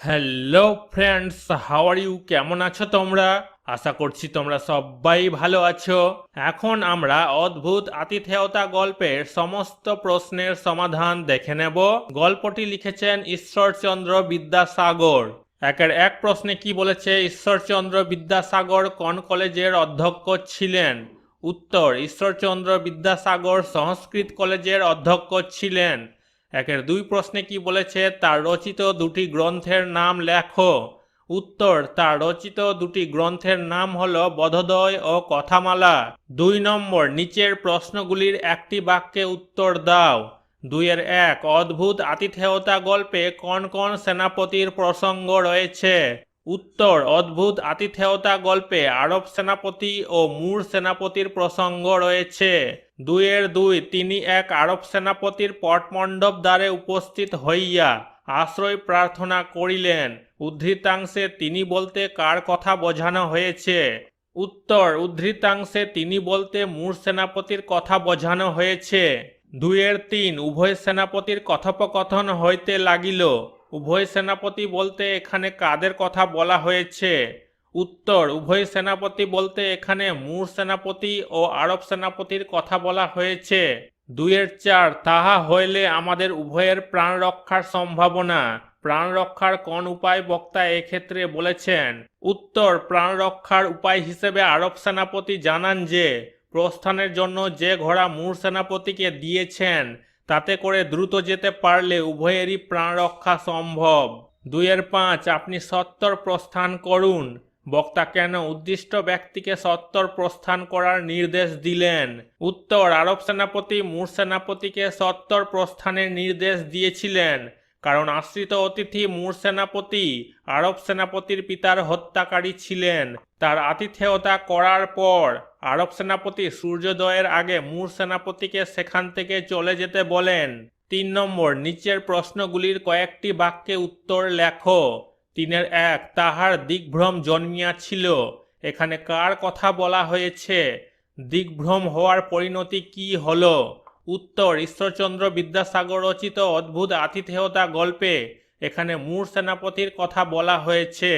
Hello friends how are you কেমন আছো তোমরা? আশা করছি তোমরা সবাই ভালো আছো। এখন আমরা অদ্ভুত আতিথেয়তা গল্পের সমস্ত প্রশ্নের সমাধান দেখে নেব। গল্পটি লিখেছেন ঈশ্বরচন্দ্র বিদ্যাসাগর। একের এক প্রশ্নে কি বলেছে, ঈশ্বরচন্দ্র বিদ্যাসাগর কোন কলেজের অধ্যক্ষ ছিলেন? উত্তর, ঈশ্বরচন্দ্র বিদ্যাসাগর সংস্কৃত কলেজের অধ্যক্ষ ছিলেন। একের দুই প্রশ্নে কি বলেছে, তার রচিত দুটি গ্রন্থের নাম লেখো। উত্তর, তার রচিত দুটি গ্রন্থের নাম হল বধদয় ও কথামালা। দুই নম্বর, নিচের প্রশ্নগুলির একটি বাক্যে উত্তর দাও। দুইয়ের এক, অদ্ভুত আতিথেয়তা গল্পে কোন কোন সেনাপতির প্রসঙ্গ রয়েছে? উত্তর, অদ্ভুত আতিথেয়তা গল্পে আরব সেনাপতি ও মূর সেনাপতির প্রসঙ্গ রয়েছে। দুইয়ের দুই, তিনি এক আরব সেনাপতির পটমণ্ডপ দ্বারে উপস্থিত হইয়া আশ্রয় প্রার্থনা করিলেন। উদ্ধৃতাংশে তিনি বলতে কার কথা বোঝানো হয়েছে? উত্তর, উদ্ধৃতাংশে তিনি বলতে মূর সেনাপতির কথা বোঝানো হয়েছে। দুইয়ের তিন, উভয় সেনাপতির কথোপকথন হইতে লাগিল। উভয় সেনাপতি বলতে এখানে কাদের কথা বলা হয়েছে? উত্তর, উভয় সেনাপতি বলতে এখানে মূর সেনাপতি ও আরব সেনাপতির কথা বলা হয়েছে। দুইয়ের চার, তাহা হইলে আমাদের উভয়ের প্রাণ রক্ষার সম্ভাবনা। প্রাণ রক্ষার কোন উপায় বক্তা এক্ষেত্রে বলেছেন, উত্তর, প্রাণ রক্ষার উপায় হিসেবে আরব সেনাপতি জানান যে, প্রস্থানের জন্য যে ঘোড়া মূর সেনাপতিকে দিয়েছেন, তাতে করে দ্রুত যেতে পারলে উভয়েরই প্রাণ রক্ষা সম্ভব। দুইয়ের পাঁচ, আপনি সত্তর প্রস্থান করুন। বক্তা কেন উদ্দিষ্ট ব্যক্তিকে সত্তর প্রস্থান করার নির্দেশ দিলেন? উত্তর, আরব সেনাপতি মূর সেনাপতিকে সত্তর প্রস্থানের নির্দেশ দিয়েছিলেন। কারণ আশ্রিত অতিথি মূর সেনাপতি, আরব সেনাপতির পিতার হত্যাকারী ছিলেন। তার আতিথেয়তা করার পর, আরব সেনাপতি সূর্যোদয়ের আগে মূর সেনাপতিকে সেখান থেকে চলে যেতে বলেন। তিন নম্বর, নিচের প্রশ্নগুলির কয়েকটি বাক্যে উত্তর লেখো। তিনের এক, তাহার দিগ্ভ্রম জন্মিয়াছিল। এখানে কার কথা বলা হয়েছে? দিগ্ভ্রম হওয়ার পরিণতি কি হলো? উত্তর, ঈশ্বরচন্দ্র বিদ্যাসাগর রচিত অদ্ভুত আতিথেয়তা গল্পে এখানে মূর সেনাপতির কথা বলা হয়েছে।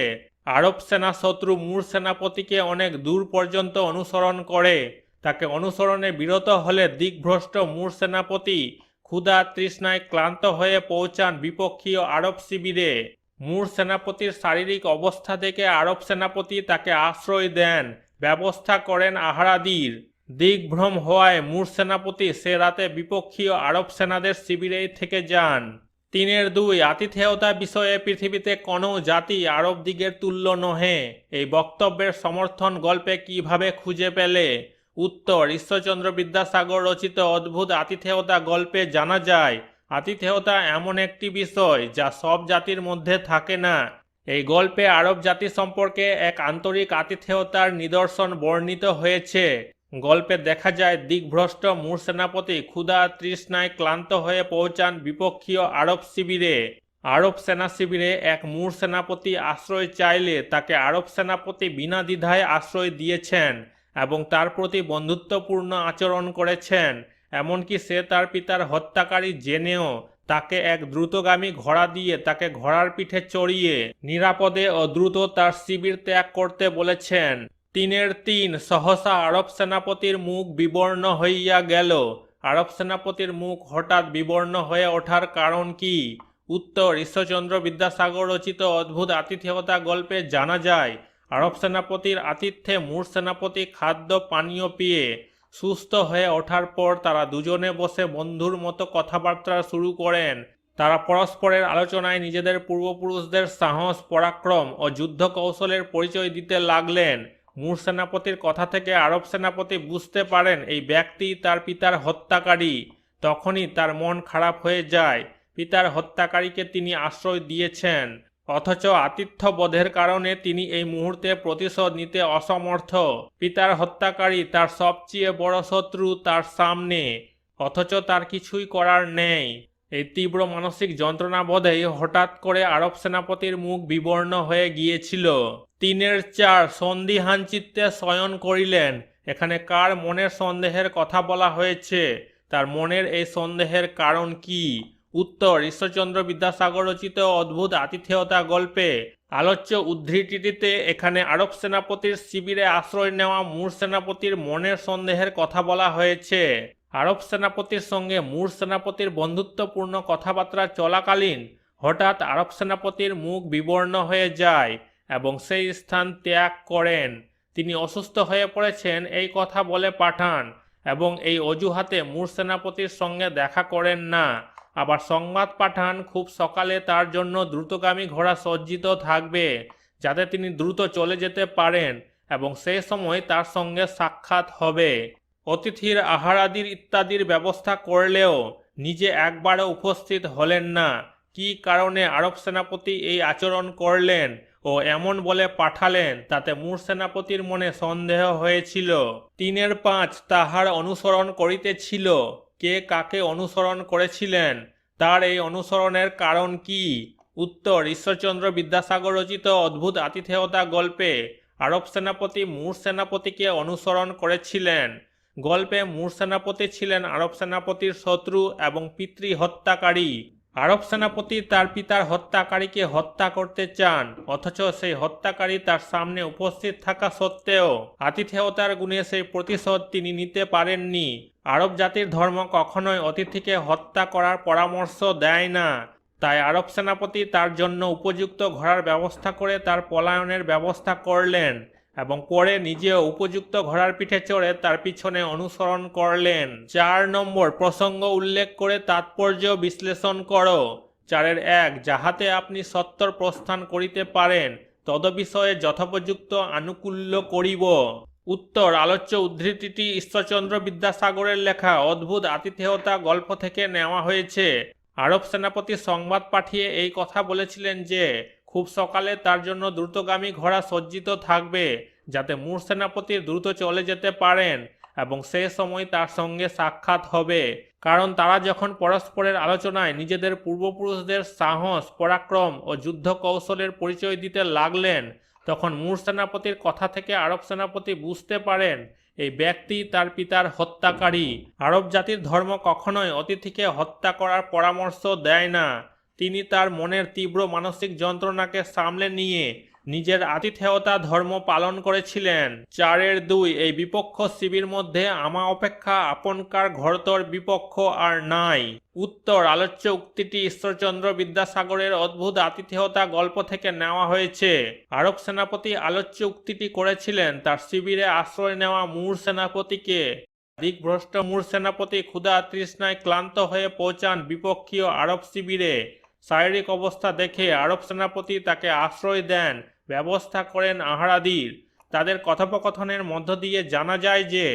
আরব সেনা শত্রু মূর সেনাপতিকে অনেক দূর পর্যন্ত অনুসরণ করে। তাকে অনুসরণে বিরত হলে দিগ্ভ্রষ্ট মূর সেনাপতি ক্ষুধা তৃষ্ণায় ক্লান্ত হয়ে পৌঁছান বিপক্ষীয় আরব শিবিরে। মূর সেনাপতির শারীরিক অবস্থা দেখে আরব সেনাপতি তাকে আশ্রয় দেন, ব্যবস্থা করেন আহারাদির। দিগ্ভ্রম হওয়ায় মূর সেনাপতি সে রাতে বিপক্ষীয় আরব সেনাদের শিবিরেই থেকে যান। তিনের দুই আতিথেয়তা বিষয়ে পৃথিবীতে কোনো জাতি আরব দিগের তুল্য নহে। এই বক্তব্যের সমর্থন গল্পে কীভাবে খুঁজে পেলে? উত্তর, ঈশ্বরচন্দ্র বিদ্যাসাগর রচিত অদ্ভুত আতিথেয়তা গল্পে জানা যায় আতিথেয়তা এমন একটি বিষয় যা সব জাতির মধ্যে থাকে না। এই গল্পে আরব জাতি সম্পর্কে এক আন্তরিক আতিথেয়তার নিদর্শন বর্ণিত হয়েছে। গল্পে দেখা যায়, দিগ্ভ্রষ্ট মূর সেনাপতি ক্ষুধা তৃষ্ণায় ক্লান্ত হয়ে পৌঁছান বিপক্ষীয় আরব শিবিরে। আরব সেনা শিবিরে এক মূর সেনাপতি আশ্রয় চাইলে তাকে আরব সেনাপতি বিনা দ্বিধায় আশ্রয় দিয়েছেন এবং তার প্রতি বন্ধুত্বপূর্ণ আচরণ করেছেন। এমনকি সে তার পিতার হত্যাকারী জেনেও তাকে এক দ্রুতগামী ঘোড়া দিয়ে তাকে ঘোড়ার পিঠে চড়িয়ে নিরাপদে ও দ্রুত তার শিবির ত্যাগ করতে বলেছেন। তিনের তিন সহসা আরব সেনাপতির মুখ বিবর্ণ হইয়া গেল। আরব সেনাপতির মুখ হঠাৎ বিবর্ণ হয়ে ওঠার কারণ কি? উত্তর, ঈশ্বরচন্দ্র বিদ্যাসাগর রচিত অদ্ভুত আতিথেয়তা গল্পে জানা যায়, আরব সেনাপতির আতিথ্যে মূর সেনাপতি খাদ্য পানীয় পেয়ে সুস্থ হয়ে ওঠার পর তারা দুজনে বসে বন্ধুর মতো কথাবার্তা শুরু করেন। তারা পরস্পরের আলোচনায় নিজেদের পূর্বপুরুষদের সাহস, পরাক্রম ও যুদ্ধ কৌশলের পরিচয় দিতে লাগলেন। মূর সেনাপতির কথা থেকে আরব সেনাপতি বুঝতে পারেন এই ব্যক্তি তার পিতার হত্যাকারী। তখনই তার মন খারাপ হয়ে যায়। পিতার হত্যাকারীকে তিনি আশ্রয় দিয়েছেন। অথচ আতিথ্য বোধের কারণে তিনি এই মুহূর্তে প্রতিশোধ নিতে অসমর্থ। পিতার হত্যাকারী তার সবচেয়ে বড় শত্রু তার সামনে, অথচ তার কিছুই করার নেই। এই তীব্র মানসিক যন্ত্রণা বোধেই হঠাৎ করে আরব সেনাপতির মুখ বিবর্ণ হয়ে গিয়েছিল। তিনের চার সন্দিহান চিত্তে শয়ন করিলেন। এখানে কার মনের সন্দেহের কথা বলা হয়েছে? তার মনের এই সন্দেহের কারণ কি? উত্তর, ঈশ্বরচন্দ্র বিদ্যাসাগর রচিত অদ্ভুত আতিথেয়তা গল্পে আলোচ্য উদ্ধৃতিটিতে এখানে আরব সেনাপতির শিবিরে আশ্রয় নেওয়া মূর সেনাপতির মনের সন্দেহের কথা বলা হয়েছে। আরব সেনাপতির সঙ্গে মূর সেনাপতির বন্ধুত্বপূর্ণ কথাবার্তা চলাকালীন হঠাৎ আরব সেনাপতির মুখ বিবর্ণ হয়ে যায় এবং সেই স্থান ত্যাগ করেন। তিনি অসুস্থ হয়ে পড়েছেন, এই কথা বলে পাঠান এবং এই অজুহাতে মূর সেনাপতির সঙ্গে দেখা করেন না। আবার সংবাদ পাঠান, খুব সকালে তার জন্য দ্রুতগামী ঘোড়া সজ্জিত থাকবে, যাতে তিনি দ্রুত চলে যেতে পারেন এবং সেই সময় তার সঙ্গে সাক্ষাৎ হবে। অতিথির আহারাদির ইত্যাদির ব্যবস্থা করলেও নিজে একবারও উপস্থিত হলেন না। কী কারণে আরব সেনাপতি এই আচরণ করলেন ও এমন বলে পাঠালেন, তাতে মূর সেনাপতির মনে সন্দেহ হয়েছিল। তিনের পাঁচ তাহার অনুসরণ করিতেছিল। কে কাকে অনুসরণ করেছিলেন? তার এই অনুসরণের কারণ কি? উত্তর, ঈশ্বরচন্দ্র বিদ্যাসাগর রচিত অদ্ভুত আতিথেয়তা গল্পে আরব সেনাপতি মূর সেনাপতিকে অনুসরণ করেছিলেন। গল্পে মূর সেনাপতি ছিলেন আরব সেনাপতির শত্রু এবং পিতৃ হত্যাকারী আরব সেনাপতি তার পিতার হত্যাকারীকে হত্যা করতে চান, অথচ সেই হত্যাকারী তার সামনে উপস্থিত থাকা সত্ত্বেও আতিথেয়তার গুণে সেই প্রতিশোধ তিনি নিতে পারেননি। আরব জাতির ধর্ম কখনোই অতিথিকে হত্যা করার পরামর্শ দেয় না। তাই আরব সেনাপতি তার জন্য উপযুক্ত ঘোড়ার ব্যবস্থা করে তার পলায়নের ব্যবস্থা করলেন। এবং পরে নিজেও উপযুক্ত ঘোড়ার পিঠে চড়ে তার পিছনে অনুসরণ করলেন। চার নম্বর, প্রসঙ্গ উল্লেখ করে তাৎপর্য বিশ্লেষণ করো। চারের এক, যাহাতে আপনি সত্তর প্রস্থান করিতে পারেন, তদবিষয়ে যথোপযুক্ত আনুকূল্য করিব। উত্তর, আলোচ্য উদ্ধৃতিটি ঈশ্বরচন্দ্র বিদ্যাসাগরের লেখা, অদ্ভুত আতিথেয়তা গল্প থেকে নেওয়া হয়েছে। আরব সেনাপতি সংবাদ পাঠিয়ে এই কথা বলেছিলেন যে খুব সকালে তার জন্য দ্রুতগামী ঘোড়া সজ্জিত থাকবে যাতে মূর সেনাপতির দ্রুত চলে যেতে পারেন এবং সে সময় তার সঙ্গে সাক্ষাৎ হবে। কারণ তারা যখন পরস্পরের আলোচনায় নিজেদের পূর্বপুরুষদের সাহস, পরাক্রম ও যুদ্ধ কৌশলের পরিচয় দিতে লাগলেন, তখন মূর সেনাপতির কথা থেকে আরব সেনাপতি বুঝতে পারেন, এই ব্যক্তি তার পিতার হত্যাকারী। আরব জাতির ধর্ম কখনোই অতিথিকে হত্যা করার পরামর্শ দেয় না। তিনি তার মনের তীব্র মানসিক যন্ত্রণাকে সামলে নিয়ে নিজের আতিথেয়তা ধর্ম পালন করেছিলেন। চারের দুই, এই বিপক্ষ শিবির মধ্যে আমা অপেক্ষা আপনকার ঘরতর বিপক্ষ আর নাই। উত্তর, আলোচ্য উক্তিটি ঈশ্বরচন্দ্র বিদ্যাসাগরের অদ্ভুত আতিথেয়তা গল্প থেকে নেওয়া হয়েছে। আরব সেনাপতি আলোচ্য উক্তিটি করেছিলেন, তার শিবিরে আশ্রয় নেওয়া মূর সেনাপতিকে। দিকভ্রষ্ট মূর সেনাপতি ক্ষুধা তৃষ্ণায় ক্লান্ত হয়ে পৌঁছান বিপক্ষীয় আরব শিবিরে। শারীরিক অবস্থা দেখে আরব সেনাপতি তাকে আশ্রয় দেন, ব্যবস্থা করেন আহারাদির। তাদের কথোপকথনের মধ্য দিয়ে জানা যায় যে,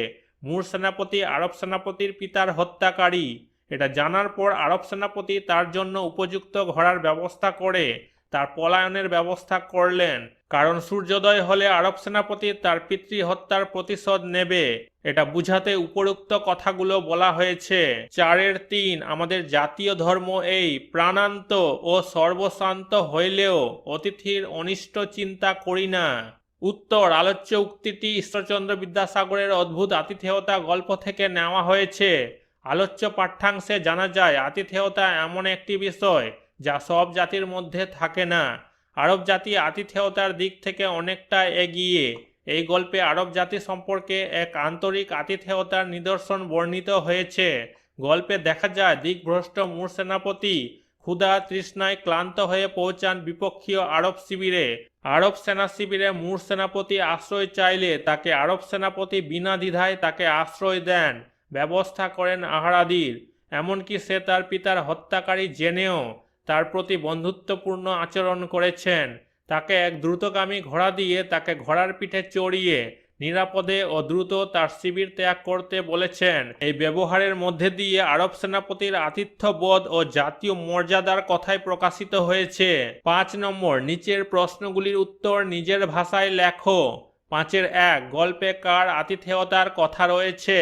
মূর সেনাপতি আরব সেনাপতির পিতার হত্যাকারী। এটা জানার পর আরব সেনাপতি তার জন্য উপযুক্ত ঘোড়ার ব্যবস্থা করে তার পলায়নের ব্যবস্থা করলেন, কারণ সূর্যোদয় হলে আরব সেনাপতি তার পিতৃ হত্যার প্রতিশোধ নেবে। এটা বুঝাতে উপরোক্ত কথাগুলো বলা হয়েছে, চারের তিন আমাদের জাতীয় ধর্ম এই প্রাণান্ত ও সর্বশান্ত হইলেও অতিথির অনিষ্ট চিন্তা করি না। উত্তর আলোচ্য উক্তিটি ঈশ্বরচন্দ্র বিদ্যাসাগরের অদ্ভুত আতিথেয়তা গল্প থেকে নেওয়া হয়েছে। আলোচ্য পাঠ্যাংশে জানা যায়, আতিথেয়তা এমন একটি বিষয় যা সব জাতির মধ্যে থাকে না। আরব জাতি আতিথেয়তার দিক থেকে অনেকটা এগিয়ে। এই গল্পে আরব জাতি সম্পর্কে এক আন্তরিক আতিথেয়তার নিদর্শন বর্ণিত হয়েছে। গল্পে দেখা যায়, দিকভ্রষ্ট মূর সেনাপতি ক্ষুধা তৃষ্ণায় ক্লান্ত হয়ে পৌঁছান বিপক্ষীয় আরব শিবিরে। আরব সেনা শিবিরে মূর সেনাপতি আশ্রয় চাইলে তাকে আরব সেনাপতি বিনা দ্বিধায় তাকে আশ্রয় দেন, ব্যবস্থা করেন আহারাদির। এমনকি সে তার পিতার হত্যাকারী জেনেও তার প্রতি বন্ধুত্বপূর্ণ আচরণ করেছেন। তাকে এক দ্রুতগামী ঘোড়া দিয়ে তাকে ঘোড়ার পিঠে চড়িয়ে নিরাপদে ও দ্রুত তার শিবির ত্যাগ করতে বলেছেন। এই ব্যবহারের মধ্যে দিয়ে আরব সেনাপতির আতিথ্যবোধ ও জাতীয় মর্যাদার কথাই প্রকাশিত হয়েছে। পাঁচ নম্বর, নিচের প্রশ্নগুলির উত্তর নিজের ভাষায় লেখো। পাঁচের এক, গল্পে কার আতিথেয়তার কথা রয়েছে?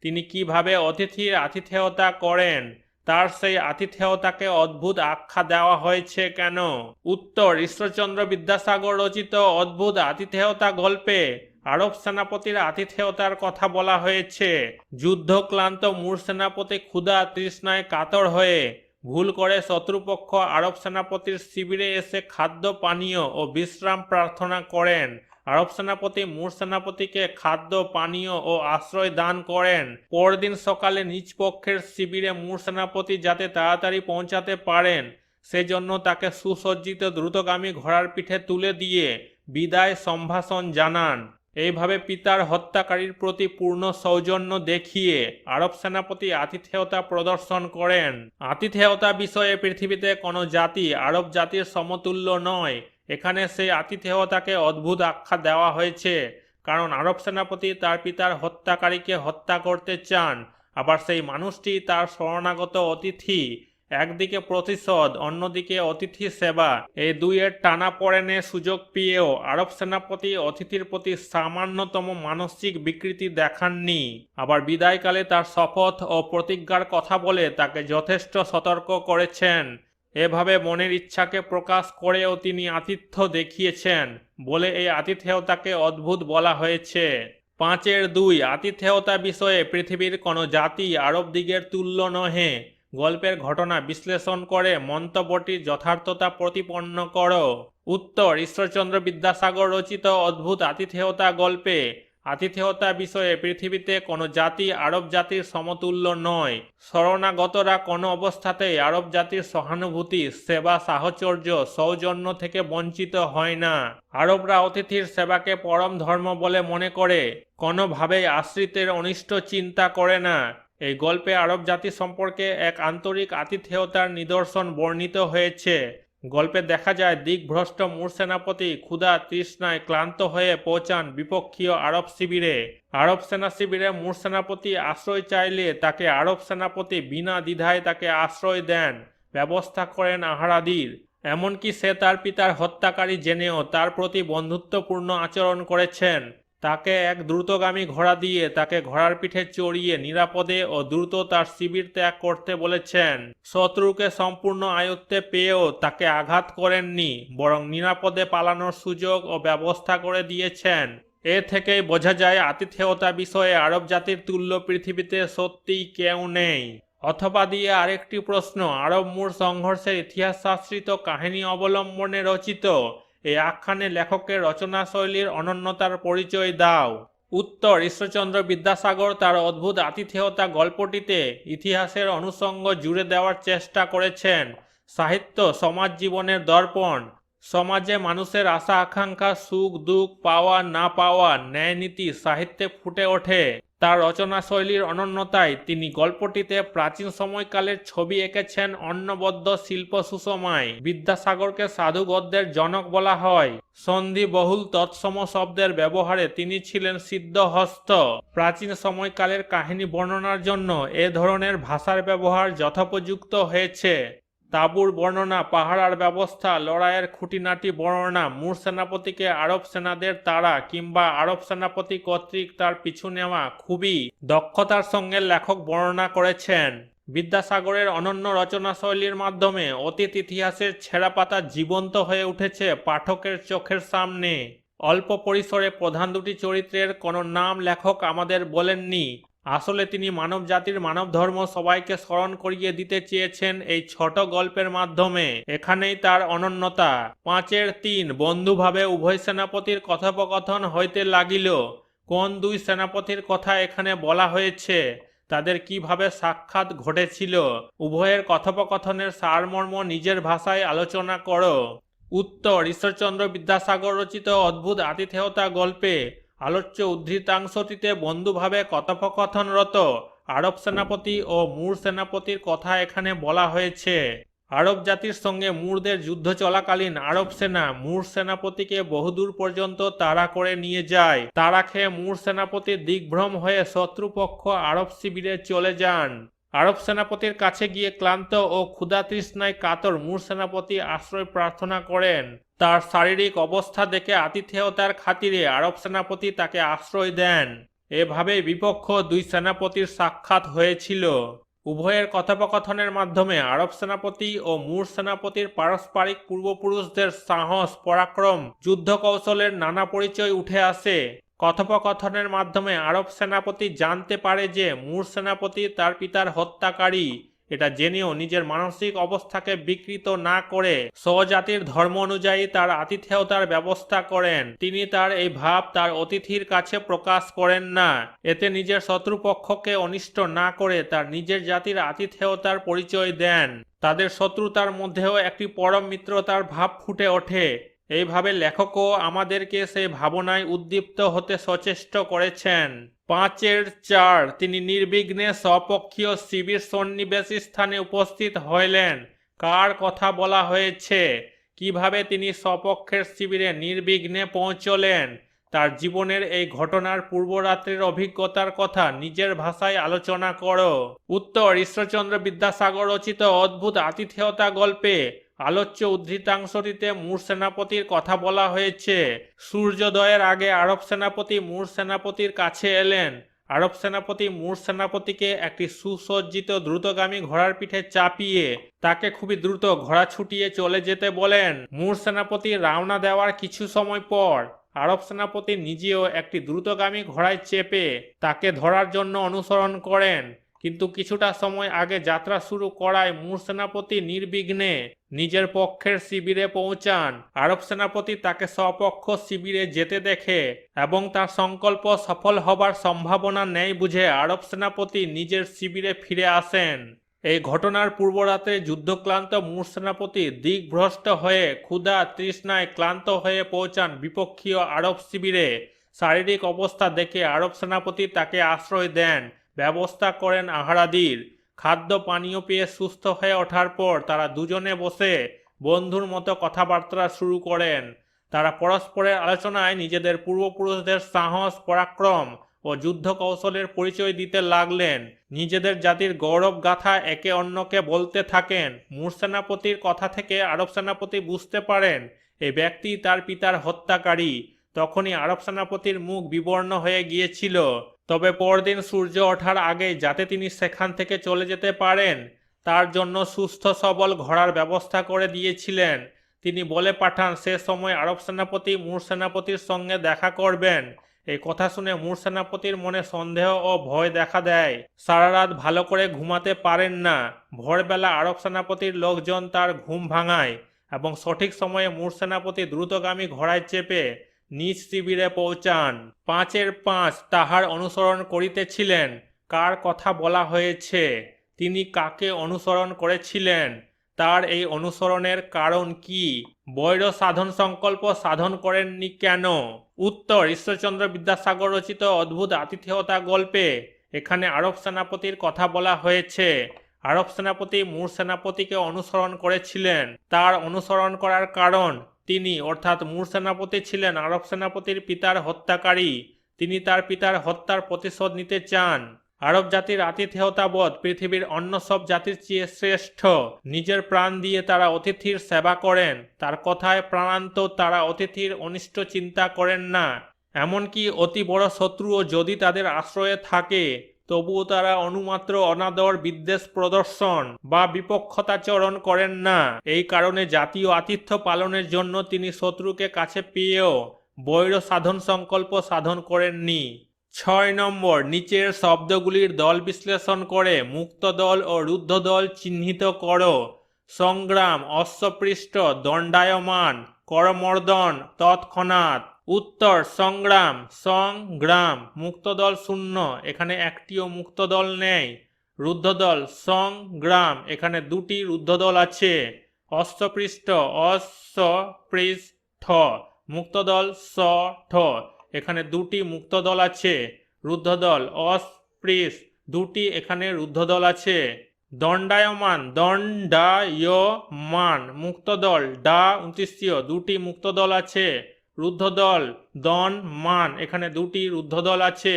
তিনি কীভাবে অতিথির আতিথেয়তা করেন? তার সেই আতিথেয়তাকে অদ্ভুত আখ্যা দেওয়া হয়েছে কেন? উত্তর, ঈশ্বরচন্দ্র বিদ্যাসাগর রচিত অদ্ভুত আতিথেয়তা গল্পে আরব সেনাপতির আতিথেয়তার কথা বলা হয়েছে। যুদ্ধক্লান্ত মূর সেনাপতি ক্ষুধা তৃষ্ণায় কাতর হয়ে ভুল করে শত্রুপক্ষ আরব সেনাপতির শিবিরে এসে খাদ্য, পানীয় ও বিশ্রাম প্রার্থনা করেন। আরব সেনাপতি মূর সেনাপতিকে খাদ্য, পানীয় ও আশ্রয় দান করেন। পরদিন সকালে নিজ পক্ষের শিবিরে মূর সেনাপতি যাতে তাড়াতাড়ি পৌঁছাতে পারেন, সেজন্য তাকে সুসজ্জিত দ্রুতগামী ঘোড়ার পিঠে তুলে দিয়ে বিদায় সম্ভাষণ জানান। এইভাবে পিতার হত্যাকারীর প্রতি পূর্ণ সৌজন্য দেখিয়ে আরব সেনাপতি আতিথেয়তা প্রদর্শন করেন। আতিথেয়তা বিষয়ে পৃথিবীতে কোনো জাতি আরব জাতির সমতুল্য নয়। এখানে সেই আতিথেয়তাকে অদ্ভুত আখ্যা দেওয়া হয়েছে। কারণ আরব সেনাপতি তার পিতার হত্যাকারীকে হত্যা করতে চান, আবার সেই মানুষটি তার শরণাগত অতিথি, একদিকে প্রতিশোধ, অন্যদিকে অতিথি সেবা। এই দুইয়ের টানা পড়েনে সুযোগ পেয়েও আরব সেনাপতি অতিথির প্রতি সামান্যতম মানসিক বিকৃতি দেখাননি। আবার বিদায়কালে তার শপথ ও প্রতিজ্ঞার কথা বলে তাকে যথেষ্ট সতর্ক করেছেন। এভাবে মনের ইচ্ছাকে প্রকাশ করেও তিনি আতিথ্য দেখিয়েছেন বলে এই আতিথেয়তাকে অদ্ভুত বলা হয়েছে। পাঁচের দুই, আতিথেয়তা বিষয়ে পৃথিবীর কোনো জাতি আরব দিগের তুল্য নহে। গল্পের ঘটনা বিশ্লেষণ করে মন্তব্যটির যথার্থতা প্রতিপন্ন করো। উত্তর, ঈশ্বরচন্দ্র বিদ্যাসাগর রচিত অদ্ভুত আতিথেয়তা গল্পে আতিথেয়তা বিষয়ে পৃথিবীতে কোনো জাতি আরব জাতির সমতুল্য নয়। শরণাগতরা কোনো অবস্থাতেই আরব জাতির সহানুভূতি, সেবা, সাহচর্য, সৌজন্য থেকে বঞ্চিত হয় না। আরবরা অতিথির সেবাকে পরম ধর্ম বলে মনে করে, কোনোভাবেই আশ্রিতের অনিষ্ট চিন্তা করে না। এই গল্পে আরব জাতি সম্পর্কে এক আন্তরিক আতিথেয়তার নিদর্শন বর্ণিত হয়েছে। গল্পে দেখা যায় দিকভ্রষ্ট মূর সেনাপতি ক্ষুধা তৃষ্ণায় ক্লান্ত হয়ে পৌঁছান বিপক্ষীয় আরব শিবিরে। আরব সেনা শিবিরে মূর সেনাপতি আশ্রয় চাইলে তাকে আরব সেনাপতি বিনা দ্বিধায় তাকে আশ্রয় দেন, ব্যবস্থা করেন আহারাদির। এমনকি সে তার পিতার হত্যাকারী জেনেও তার প্রতি বন্ধুত্বপূর্ণ আচরণ করেছেন। তাকে এক দ্রুতগামী ঘোড়া দিয়ে, তাকে ঘোড়ার পিঠে চড়িয়ে নিরাপদে ও দ্রুত তার শিবির ত্যাগ করতে বলেছেন। শত্রুকে সম্পূর্ণ আয়ত্তে পেয়েও তাকে আঘাত করেননি, বরং নিরাপদে পালানোর সুযোগ ও ব্যবস্থা করে দিয়েছেন। এ থেকেই বোঝা যায় আতিথেয়তা বিষয়ে আরব জাতির তুল্য পৃথিবীতে সত্যিই কেউ নেই। অথবা দিয়ে আরেকটি প্রশ্ন, আরব মূর সংঘর্ষের ইতিহাস শাস্ত্রিত কাহিনী অবলম্বনে রচিত। এই আখ্যানে লেখকের রচনাশৈলীর অনন্যতার পরিচয় দাও। উত্তর, ঈশ্বরচন্দ্র বিদ্যাসাগর তার অদ্ভুত আতিথেয়তা গল্পটিতে ইতিহাসের অনুষঙ্গ জুড়ে দেওয়ার চেষ্টা করেছেন। সাহিত্য, সমাজ জীবনের দর্পণ। সমাজে মানুষের আশা আকাঙ্ক্ষা সুখ দুঃখ পাওয়া, না পাওয়া ন্যায় নীতি সাহিত্যে ফুটে ওঠে। তার রচনাশৈলীর অনন্যতায় তিনি গল্পটিতে প্রাচীন সময়কালের ছবি এঁকেছেন অন্নবদ্ধ শিল্প সুষমায় বিদ্যাসাগরকে সাধু গদ্যের জনক বলা হয়। সন্ধি বহুল তৎসম শব্দের ব্যবহারে তিনি ছিলেন সিদ্ধহস্ত। প্রাচীন সময়কালের কাহিনী বর্ণনার জন্য এ ধরনের ভাষার ব্যবহার যথোপযুক্ত হয়েছে। তাঁবুর বর্ণনা পাহারার ব্যবস্থা, লড়াইয়ের খুঁটিনাটি বর্ণনা, মূর সেনাপতিকে আরব সেনাদের তারা কিংবা আরব সেনাপতি কর্তৃক তার পিছু নেওয়া খুবই দক্ষতার সঙ্গে লেখক বর্ণনা করেছেন। বিদ্যাসাগরের অনন্য রচনাশৈলীর মাধ্যমে অতীত ইতিহাসের ছেঁড়া পাতা জীবন্ত হয়ে উঠেছে পাঠকের চোখের সামনে। অল্প পরিসরে প্রধান দুটি চরিত্রের কোনো নাম লেখক আমাদের বলেননি। আসলে তিনি মানব জাতির মানব ধর্ম সবাইকে স্মরণ করিয়ে দিতে চেয়েছেন এই ছোট গল্পের মাধ্যমে। এখানেই তার অনন্যতা। পাঁচের তিন, বন্ধুভাবে উভয় সেনাপতির কথোপকথন হইতে লাগিল। কোন দুই সেনাপতির কথা এখানে বলা হয়েছে? তাদের কীভাবে সাক্ষাৎ ঘটেছিল? উভয়ের কথোপকথনের সারমর্ম নিজের ভাষায় আলোচনা করো। উত্তর, ঈশ্বরচন্দ্র বিদ্যাসাগর রচিত অদ্ভুত আতিথেয়তা গল্পে আলোচ্য উদ্ধৃতাংশটিতে বন্ধুভাবে কথোপকথনরত আরব সেনাপতি ও মূর সেনাপতির কথা এখানে বলা হয়েছে। আরব জাতির সঙ্গে মূরদের যুদ্ধ চলাকালীন আরব সেনা মূর সেনাপতিকে বহুদূর পর্যন্ত তাড়া করে নিয়ে যায়। তাড়া খেয়ে মূর সেনাপতি দিগ্ভ্রম হয়ে শত্রুপক্ষ আরব শিবিরে চলে যান। আরব সেনাপতির কাছে গিয়ে ক্লান্ত ও ক্ষুধা তৃষ্ণায় কাতর মূর সেনাপতি আশ্রয় প্রার্থনা করেন। তার শারীরিক অবস্থা দেখে আতিথেয়তার খাতিরে আরব সেনাপতি তাকে আশ্রয় দেন। এভাবে বিপক্ষ দুই সেনাপতির সাক্ষাৎ হয়েছিল। উভয়ের কথোপকথনের মাধ্যমে আরব সেনাপতি ও মূর সেনাপতির পারস্পরিক পূর্বপুরুষদের সাহস, পরাক্রম যুদ্ধ কৌশলের নানা পরিচয় উঠে আসে। কথোপকথনের মাধ্যমে আরব সেনাপতি জানতে পারে যে মূর সেনাপতি তার পিতার হত্যাকারী এটা জেনেও নিজের মানসিক অবস্থাকে বিকৃত না করে স্বজাতির ধর্ম অনুযায়ী তার আতিথেয়তার ব্যবস্থা করেন। তিনি তার এই ভাব তার অতিথির কাছে প্রকাশ করেন না। এতে নিজের শত্রুপক্ষকে অনিষ্ট না করে তার নিজের জাতির আতিথেয়তার পরিচয় দেন। তাদের শত্রুতার মধ্যেও একটি পরম মিত্রতার ভাব ফুটে ওঠে। এইভাবে লেখকও আমাদেরকে সেই ভাবনায় উদ্দীপ্ত হতে সচেষ্ট করেছেন। পাঁচের চার তিনি নির্বিঘ্নে স্বপক্ষীয় শিবির সন্নিবেশী স্থানে উপস্থিত হইলেন। কার কথা বলা হয়েছে? কীভাবে তিনি স্বপক্ষের শিবিরে নির্বিঘ্নে পৌঁছলেন? তার জীবনের এই ঘটনার পূর্বরাত্রির অভিজ্ঞতার কথা নিজের ভাষায় আলোচনা করো। উত্তর ঈশ্বরচন্দ্র বিদ্যাসাগর রচিত অদ্ভুত আতিথেয়তা গল্পে আলোচ্য উদ্ধৃতাংশটিতে মূর সেনাপতির কথা বলা হয়েছে। সূর্যোদয়ের আগে আরব সেনাপতি মূর সেনাপতির কাছে এলেন। আরব সেনাপতি মূর সেনাপতিকে একটি সুসজ্জিত দ্রুতগামী ঘোড়ার পিঠে চাপিয়ে তাকে খুবই দ্রুত ঘোড়া ছুটিয়ে চলে যেতে বলেন। মূর সেনাপতি রওনা দেওয়ার কিছু সময় পর আরব সেনাপতি নিজেও একটি দ্রুতগামী ঘোড়ায় চেপে তাকে ধরার জন্য অনুসরণ করেন। কিন্তু কিছুটা সময় আগে যাত্রা শুরু করায় মূর সেনাপতি নির্বিঘ্নে নিজের পক্ষের শিবিরে পৌঁছান। আরব সেনাপতি তাকে স্বপক্ষ শিবিরে যেতে দেখে এবং তার সংকল্প সফল হবার সম্ভাবনা নেই বুঝে আরব সেনাপতি নিজের শিবিরে ফিরে আসেন। এই ঘটনার পূর্বরাতে যুদ্ধক্লান্ত মূর সেনাপতি দিকভ্রষ্ট হয়ে ক্ষুধা তৃষ্ণায় ক্লান্ত হয়ে পৌঁছান বিপক্ষীয় আরব শিবিরে। শারীরিক অবস্থা দেখে আরব সেনাপতি তাকে আশ্রয় দেন ব্যবস্থা করেন আহারাদির। খাদ্য পানীয় পেয়ে সুস্থ হয়ে ওঠার পর তারা দুজনে বসে বন্ধুর মতো কথাবার্তা শুরু করেন। তারা পরস্পরের আলোচনায় নিজেদের পূর্বপুরুষদের সাহস, পরাক্রম ও যুদ্ধ কৌশলের পরিচয় দিতে লাগলেন। নিজেদের জাতির গৌরব গাথা একে অন্যকে বলতে থাকেন। মূর সেনাপতির কথা থেকে আরব সেনাপতি বুঝতে পারেন এই ব্যক্তি তার পিতার হত্যাকারী। তখনই আরব সেনাপতির মুখ বিবর্ণ হয়ে গিয়েছিল। তবে পরদিন সূর্য ওঠার আগেই যাতে তিনি সেখান থেকে চলে যেতে পারেন, তার জন্য সুস্থ সবল ঘোড়ার ব্যবস্থা করে দিয়েছিলেন। তিনি বলে পাঠান, সে সময় আরব সেনাপতি মূর সেনাপতির সঙ্গে দেখা করবেন এই কথা শুনে মূর সেনাপতির মনে সন্দেহ ও ভয় দেখা দেয়। সারা রাত ভালো করে ঘুমাতে পারেন না। ভোরবেলা আরব সেনাপতির লোকজন তার ঘুম ভাঙায় এবং সঠিক সময়ে মূর সেনাপতি দ্রুতগামী ঘোড়ায় চেপে নিজ শিবিরে পৌঁছান। পাঁচের পাঁচ তাহার অনুসরণ করিতেছিলেন। কার কথা বলা হয়েছে? তিনি কাকে অনুসরণ করেছিলেন? তার এই অনুসরণের কারণ কি? বৈর সাধন সংকল্প সাধন করেননি কেন? উত্তর, ঈশ্বরচন্দ্র বিদ্যাসাগর রচিত অদ্ভুত আতিথেয়তা গল্পে এখানে আরব সেনাপতির কথা বলা হয়েছে। আরব সেনাপতি মূর সেনাপতিকে অনুসরণ করেছিলেন। তার অনুসরণ করার কারণ তিনি, অর্থাৎ মূর সেনাপতি ছিলেন, আরব সেনাপতির পিতার হত্যাকারী। তিনি তার পিতার হত্যার প্রতিশোধ নিতে চান। আরব জাতির আতিথেয়তাবোধ পৃথিবীর অন্য সব জাতির চেয়ে শ্রেষ্ঠ। নিজের প্রাণ দিয়ে তারা অতিথির সেবা করেন। তার কথায় প্রাণান্ত তারা অতিথির অনিষ্ট চিন্তা করেন না। এমনকি অতি বড় শত্রুও যদি তাদের আশ্রয়ে থাকে তবুও তারা অনুমাত্র অনাদর, বিদ্বেষ প্রদর্শন বা বিপক্ষতাচরণ করেন না। এই কারণে জাতীয় আতিথ্য পালনের জন্য তিনি শত্রুকে কাছে পেয়েও বৈর সাধন সংকল্প সাধন করেননি। ছয় নম্বর, নিচের শব্দগুলির দল বিশ্লেষণ করে মুক্ত দল ও রুদ্ধ দল চিহ্নিত করো। সংগ্রাম, অশ্বপৃষ্ঠ, দণ্ডায়মান, করমর্দন, তৎক্ষণাৎ। উত্তর, সংগ্রাম সংগ্রাম, মুক্তদল শূন্য, এখানে একটিও মুক্তদল নেই। রুদ্ধদল, সংগ্রাম, এখানে দুটি রুদ্ধদল আছে। অশ্বপৃষ্ঠ অশ্বপৃষ্ঠ মুক্তদল স ঠ এখানে দুটি মুক্তদল আছে। রুদ্ধদল অস্পৃশ দুটি এখানে রুদ্ধদল আছে। দণ্ডায়মান দণ্ডায়মান, মুক্তদল, ডা উনত্রিশীয় দুটি মুক্তদল আছে। রুদ্ধদল, দন, মান। এখানে দুটি রুদ্ধদল আছে।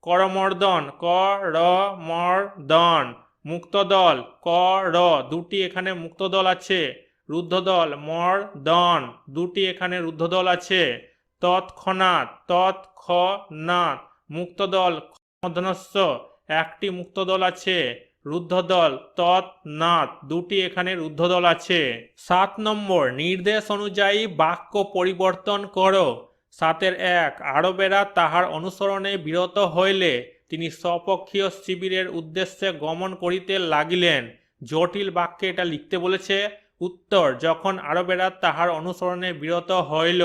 করমর্দন, ক, র মর্দন মুক্তদল, ক, র। দুটি এখানে মুক্তদল আছে। রুদ্ধদল, মর, দন। দুটি এখানে রুদ্ধদল আছে। তৎক্ষণাৎ তৎক্ষণাৎ। মুক্তদল মদনস্য একটি মুক্তদল আছে। রুদ্ধদল, তৎ তৎনাথ দুটি এখানে রুদ্ধদল আছে। সাত নম্বর, নির্দেশ অনুযায়ী বাক্য পরিবর্তন করো। সাতের এক, আরবেরা তাহার অনুসরণে বিরত হইলে তিনি স্বপক্ষীয় শিবিরের উদ্দেশ্যে গমন করিতে লাগিলেন। জটিল বাক্যে এটা লিখতে বলেছে, উত্তর, যখন আরবেরা তাহার অনুসরণে বিরত হইল,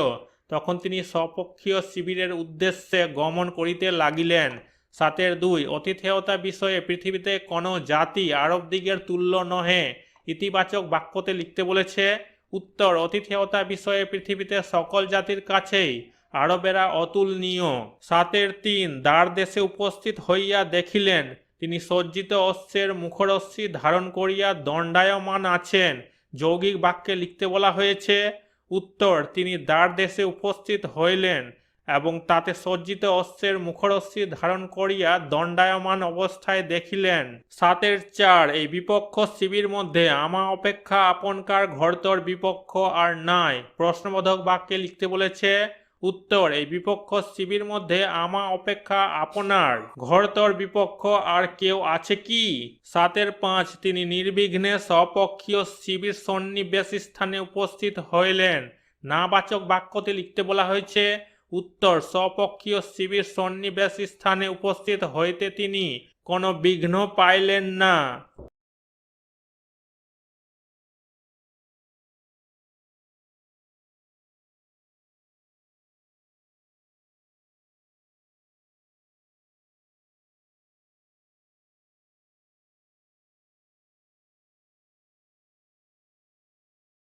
তখন তিনি স্বপক্ষীয় শিবিরের উদ্দেশ্যে গমন করিতে লাগিলেন। সাতের দুই, অতিথেয়তা বিষয়ে পৃথিবীতে কোনো জাতি আরব দিগের তুল্য নহে, ইতিবাচক বাক্যতে লিখতে বলেছে, উত্তর, অতিথেয়তা বিষয়ে পৃথিবীতে সকল জাতির কাছেই আরবেরা অতুলনীয়। সাতের তিন, দ্বার দেশে উপস্থিত হইয়া দেখিলেন, তিনি সজ্জিত অশ্বের মুখরশ্মি ধারণ করিয়া দণ্ডায়মান আছেন। যৌগিক বাক্যে লিখতে বলা হয়েছে, উত্তর, তিনি দ্বার দেশে উপস্থিত হইলেন। এবং তাতে সজ্জিত অশ্বের মুখরশ্মি ধারণ করিয়া দণ্ডায়মান অবস্থায় দেখিলেন। সাতের চার, এই বিপক্ষ শিবির মধ্যে আমা অপেক্ষা আপনকার ঘরতর বিপক্ষ আর নাই। প্রশ্নবোধক বাক্যে লিখতে বলেছে, উত্তর, এই বিপক্ষ শিবির মধ্যে আমা অপেক্ষা আপনার, ঘরতর বিপক্ষ আর কেউ আছে কি? সাতের পাঁচ, তিনি নির্বিঘ্নে স্বপক্ষীয় শিবির সন্নিবেশ স্থানে উপস্থিত হইলেন। নাবাচক বাক্যতে লিখতে বলা হয়েছে উত্তর স্বপক্ষীয় শিবির সন্নিবেশ স্থানে উপস্থিত হইতে তিনি কোনো বিঘ্ন পাইলেন না।